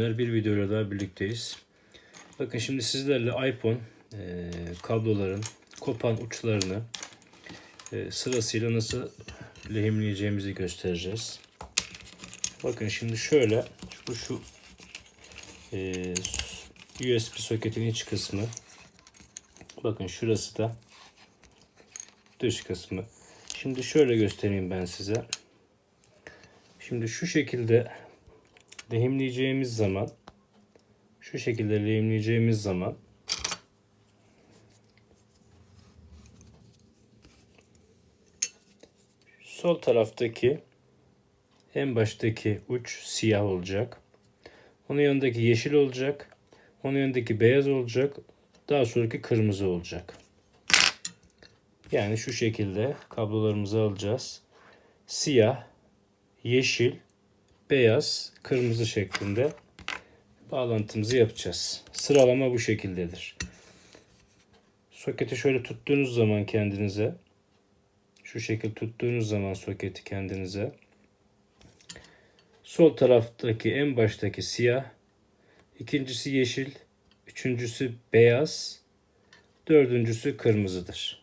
Bir videoyla daha birlikteyiz. Bakın şimdi sizlerle iPhone e, kabloların kopan uçlarını e, sırasıyla nasıl lehimleyeceğimizi göstereceğiz. Bakın şimdi şöyle bu şu e, USB soketin iç kısmı. Bakın şurası da dış kısmı. Şimdi şöyle göstereyim ben size. Şimdi şu şekilde lehimleyeceğimiz zaman şu şekilde lehimleyeceğimiz zaman sol taraftaki en baştaki uç siyah olacak. Onun yanındaki yeşil olacak. Onun yanındaki beyaz olacak. Daha sonraki kırmızı olacak. Yani şu şekilde kablolarımızı alacağız. Siyah, yeşil, beyaz, kırmızı şeklinde bağlantımızı yapacağız. Sıralama bu şekildedir. Soketi şöyle tuttuğunuz zaman kendinize şu şekil tuttuğunuz zaman soketi kendinize sol taraftaki en baştaki siyah, ikincisi yeşil, üçüncüsü beyaz, dördüncüsü kırmızıdır.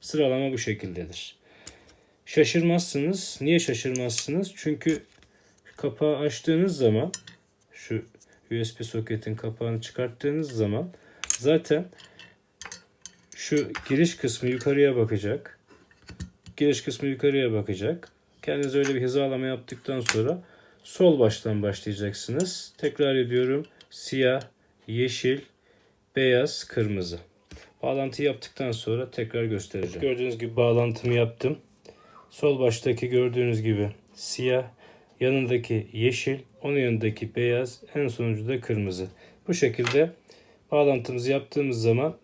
Sıralama bu şekildedir. Şaşırmazsınız. Niye şaşırmazsınız? Çünkü kapağı açtığınız zaman şu USB soketin kapağını çıkarttığınız zaman zaten şu giriş kısmı yukarıya bakacak. Giriş kısmı yukarıya bakacak. Kendiniz öyle bir hizalama yaptıktan sonra sol baştan başlayacaksınız. Tekrar ediyorum. Siyah, yeşil, beyaz, kırmızı. Bağlantı yaptıktan sonra tekrar göstereceğim. Gördüğünüz gibi bağlantımı yaptım. Sol baştaki gördüğünüz gibi siyah, yanındaki yeşil, onun yanındaki beyaz, en sonuncu da kırmızı. Bu şekilde bağlantımızı yaptığımız zaman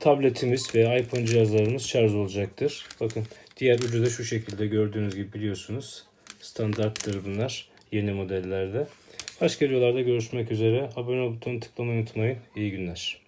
tabletimiz veya iPhone cihazlarımız şarj olacaktır. Bakın diğer ucu da şu şekilde gördüğünüz gibi biliyorsunuz. Standarttır bunlar yeni modellerde. Başka videolarda görüşmek üzere. Abone ol butonuna tıklamayı unutmayın. İyi günler.